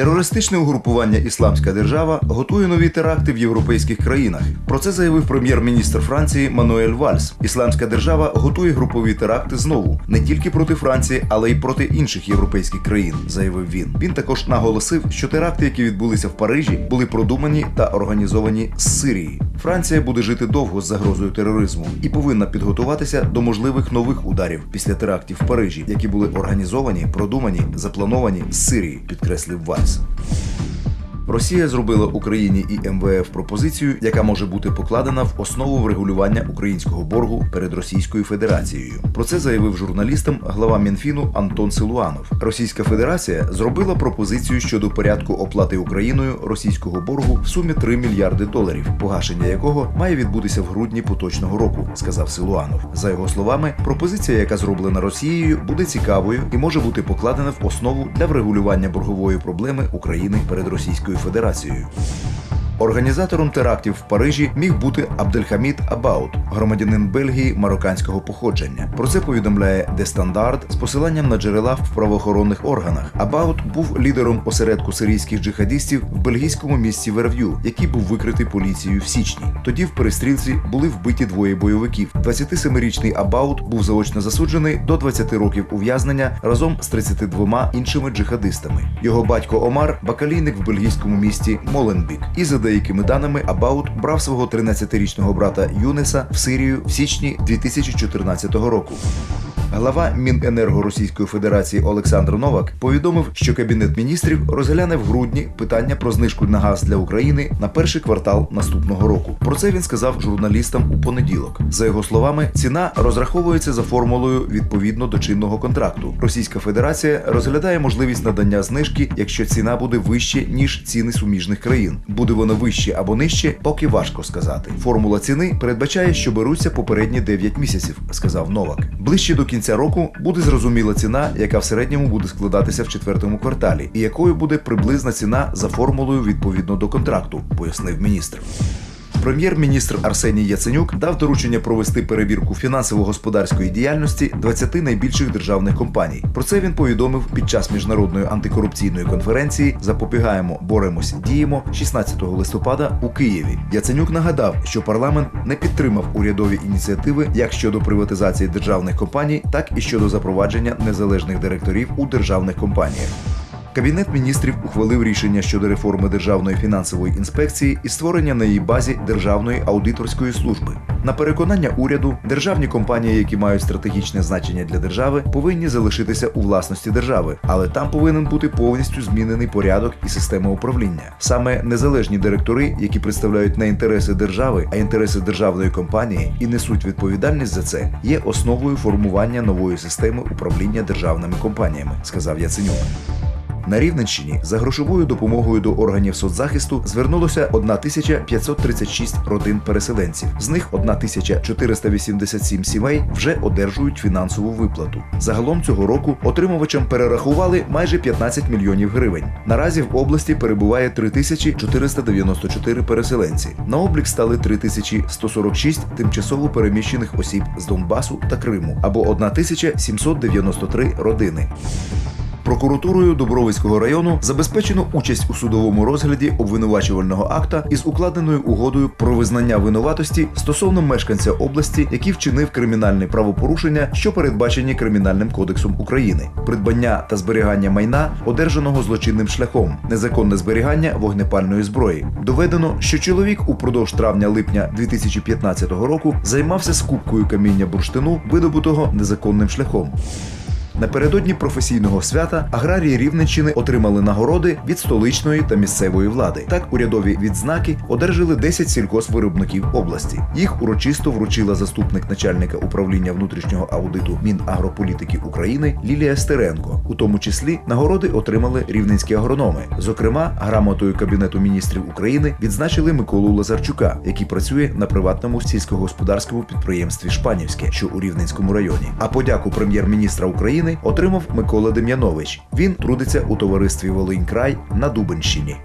Терористичне угрупування Ісламська держава готує нові теракти в європейських країнах. Про це заявив прем'єр-міністр Франції Мануель Вальс. Ісламська держава готує групові теракти знову не тільки проти Франції, але й проти інших європейських країн, заявив він. Він також наголосив, що теракти, які відбулися в Парижі, були продумані та організовані з Сирії. Франція буде жити довго з загрозою тероризму і повинна підготуватися до можливих нових ударів після терактів в Парижі, які були організовані, продумані, заплановані з Сирії, підкреслив Вальс. Росія зробила Україні і МВФ пропозицію, яка може бути покладена в основу врегулювання українського боргу перед Російською Федерацією. Про це заявив журналістам глава Мінфіну Антон Силуанов. Російська Федерація зробила пропозицію щодо порядку оплати Україною російського боргу в сумі 3 мільярди доларів, погашення якого має відбутися в грудні поточного року, сказав Силуанов. За його словами, пропозиція, яка зроблена Росією, буде цікавою і може бути покладена в основу для врегулювання боргової проблеми України перед Російською Федерацією. Організатором терактів в Парижі міг бути Абдельхамід Абаут, громадянин Бельгії марокканського походження. Про це повідомляє Де Стандарт з посиланням на джерела в правоохоронних органах. Абаут був лідером осередку сирійських джихадистів в бельгійському місті Верв'ю, який був викритий поліцією в січні. Тоді в перестрілці були вбиті двоє бойовиків. 27-річний Абаут був заочно засуджений до 20 років ув'язнення разом з 32 іншими джихадистами. Його батько Омар бакалійник в бельгійському місті Моленбік. І за деякими даними, Абаут брав свого 13-річного брата Юнеса в Сирію в січні 2014 року. Глава Міненерго Російської Федерації Олександр Новак повідомив, що кабінет міністрів розгляне в грудні питання про знижку на газ для України на перший квартал наступного року. Про це він сказав журналістам у понеділок. За його словами, ціна розраховується за формулою відповідно до чинного контракту. Російська Федерація розглядає можливість надання знижки, якщо ціна буде вище ніж ціни суміжних країн. Буде воно вище або нижче, поки важко сказати. Формула ціни передбачає, що беруться попередні 9 місяців, сказав Новак. Ближче до кінця року буде зрозуміла ціна, яка в середньому буде складатися в четвертому кварталі, і якою буде приблизна ціна за формулою відповідно до контракту, пояснив міністр. Прем'єр-міністр Арсеній Яценюк дав доручення провести перевірку фінансово-господарської діяльності 20 найбільших державних компаній. Про це він повідомив під час міжнародної антикорупційної конференції Запобігаємо, боремось, діємо 16 листопада у Києві. Яценюк нагадав, що парламент не підтримав урядові ініціативи як щодо приватизації державних компаній, так і щодо запровадження незалежних директорів у державних компаніях. Кабінет міністрів ухвалив рішення щодо реформи державної фінансової інспекції і створення на її базі державної аудиторської служби. На переконання уряду, державні компанії, які мають стратегічне значення для держави, повинні залишитися у власності держави, але там повинен бути повністю змінений порядок і система управління. Саме незалежні директори, які представляють не інтереси держави, а інтереси державної компанії і несуть відповідальність за це, є основою формування нової системи управління державними компаніями, сказав Яценюк. На Рівненщині за грошовою допомогою до органів соцзахисту звернулося 1536 родин переселенців. З них 1487 сімей вже одержують фінансову виплату. Загалом цього року отримувачам перерахували майже 15 мільйонів гривень. Наразі в області перебуває 3494 переселенці. На облік стали 3146 тимчасово переміщених осіб з Донбасу та Криму або 1793 родини. Прокуратурою Дубровицького району забезпечено участь у судовому розгляді обвинувачувального акта із укладеною угодою про визнання винуватості стосовно мешканця області, який вчинив кримінальне правопорушення, що передбачені кримінальним кодексом України, придбання та зберігання майна, одержаного злочинним шляхом, незаконне зберігання вогнепальної зброї. Доведено, що чоловік упродовж травня-липня 2015 року займався скупкою каміння бурштину, видобутого незаконним шляхом. Напередодні професійного свята аграрії Рівненщини отримали нагороди від столичної та місцевої влади. Так, урядові відзнаки одержали 10 сільгоспвиробників області. Їх урочисто вручила заступник начальника управління внутрішнього аудиту Мінагрополітики України Лілія Стеренко. У тому числі нагороди отримали рівненські агрономи. Зокрема, грамотою Кабінету міністрів України відзначили Миколу Лазарчука, який працює на приватному сільськогосподарському підприємстві Шпанівське, що у Рівненському районі. А подяку прем'єр-міністра Отримав Микола Дем'янович. Він трудиться у товаристві Волинь Край на Дубенщині.